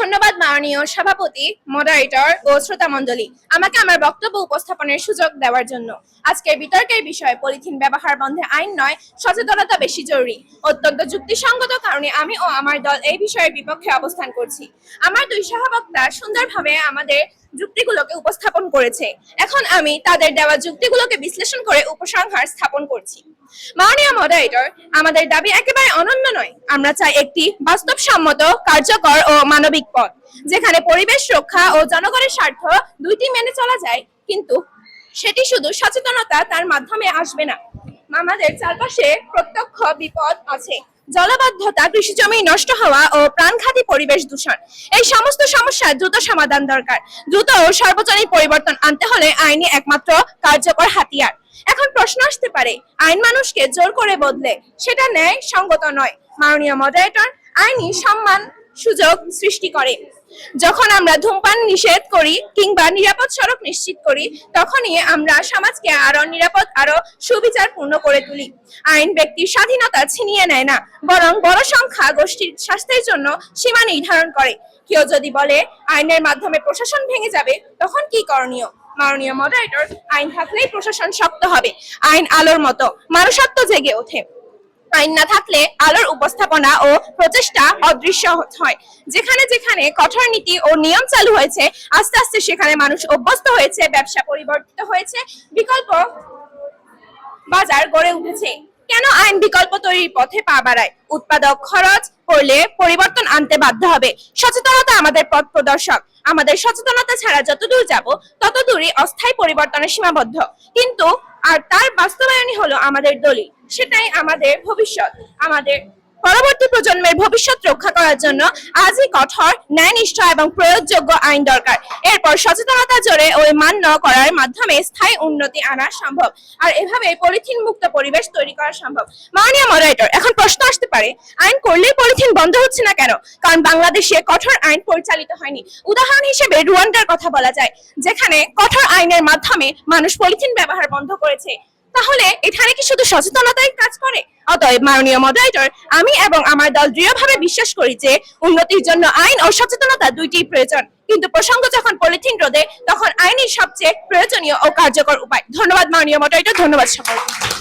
ধন্যবাদ মাননীয় সভাপতি মডারেটর ও শ্রোতা মণ্ডলী, আমাকে আমার বক্তব্য উপস্থাপনের সুযোগ দেওয়ার জন্য। আজকের বিতর্কের বিষয় পলিথিন ব্যবহার বন্ধে আইন নয়, সচেতনতা বেশি জরুরি। অত্যন্ত যুক্তিসঙ্গত কারণে আমি ও আমার দল এই বিষয়ের বিপক্ষে অবস্থান করছি। আমার দুই সহবক্তা সুন্দরভাবে আমাদের যুক্তিগুলোকে উপস্থাপন করেছে। এখন আমি তাদের দেওয়া যুক্তিগুলোকে বিশ্লেষণ করে উপসংহার স্থাপন করছি। মাননীয় মডারেটর আমাদের দাবি একেবারে অনন্য নয়। আমরা চাই একটি বাস্তবসম্মত, কার্যকর ও মানবিক পথ। যেখানে পরিবেশ রক্ষা ও জনগণের স্বার্থ দুইটি মেনে চলা যায়, কিন্তু সেটি শুধু সচেতনতা তার মাধ্যমে আসবে না। আমাদের চারপাশে প্রত্যক্ষ বিপদ আছে। জলাবদ্ধতা, কৃষি জমি নষ্ট হওয়া ও প্রাণঘাতী পরিবেশ দূষণ, এই সমস্ত সমস্যার দ্রুত সমাধান দরকার। দ্রুত ও সর্বজনীন পরিবর্তন আনতে হলে আইনি একমাত্র কার্যকর হাতিয়ার। এখন প্রশ্ন আসতে পারে, আইন মানুষকে জোর করে বদলে সেটা ন্যায় সঙ্গত নয়। মাননীয় মডারেটর আইনি সম্মান সুযোগ সৃষ্টি করে। যখন আমরা ধূমপান নিষেধ করি কিংবা নিরাপদ সড়ক নিশ্চিত করি, তখনই আমরা সমাজকে আরও নিরাপদ, আরও সুবিচারপূর্ণ করে তুলি। আইন ব্যক্তির স্বাধীনতা ছিনিয়ে নেয় না, বরং বড় সংখ্যা গোষ্ঠীর স্বাস্থ্যের জন্য সীমা নির্ধারণ করে। কেউ যদি বলে, আইনের মাধ্যমে প্রশাসন ভেঙে যাবে তখন কি করণীয়? মাননীয় মডারেটর আইন থাকলেই প্রশাসন শক্ত হবে। আইন আলোর মতো মানুষত্ব জেগে ওঠে। আইন না থাকলে আলোর উপস্থাপনা ও প্রচেষ্টা অদৃশ্য হয়। যেখানে যেখানে কঠোর নীতি ও নিয়ম চালু হয়েছে, আস্তে আস্তে সেখানে মানুষ অভ্যস্ত হয়েছে, ব্যবসা পরিবর্তিত হয়েছে, বিকল্প বাজার গড়ে উঠেছে। কেন আইন বিকল্প তৈরির পথে পা বাড়ায়? উৎপাদক খরচ করলে পরিবর্তন আনতে বাধ্য হবে। সচেতনতা আমাদের পথ প্রদর্শক। আমাদের সচেতনতা ছাড়া যতদূর যাব তত দূরই অস্থায়ী পরিবর্তনের সীমাবদ্ধ। কিন্তু আর তার বাস্তবায়নই হলো আমাদের দলিল সেটাই আমাদের ভবিষ্যৎ আমাদের পরবর্তী প্রজন্মের ভবিষ্যৎ রক্ষা করার জন্য আজই কঠোর, ন্যায়নিষ্ঠ এবং প্রয়োগযোগ্য আইন দরকার। এরপর সচেতনতা জোরে ওই মান্য করার মাধ্যমে স্থায়ী উন্নতি আনা সম্ভব। আর এভাবে পলিথিন মুক্ত পরিবেশ তৈরি করা সম্ভব। মাননীয় মডারেটর এখন প্রশ্ন আসতে পারে, আইন করলেই পলিথিন বন্ধ হচ্ছে না কেন? কারণ বাংলাদেশে কঠোর আইন পরিচালিত হয়নি। উদাহরণ হিসেবে রুয়ান্ডার কথা বলা যায়, যেখানে কঠোর আইনের মাধ্যমে মানুষ পলিথিন ব্যবহার বন্ধ করেছে। তাহলে এখানে কি শুধু সচেতনতাই কাজ করে? অতএব মাননীয় মডারেটর আমি এবং আমার দল দৃঢ়ভাবে বিশ্বাস করি যে উন্নতির জন্য আইন ও সচেতনতা দুইটি প্রয়োজন। কিন্তু প্রসঙ্গ যখন পলিথিন রোধে, তখন আইনই সবচেয়ে প্রয়োজনীয় ও কার্যকর উপায়। ধন্যবাদ মাননীয় মডারেটর ধন্যবাদ সকলকে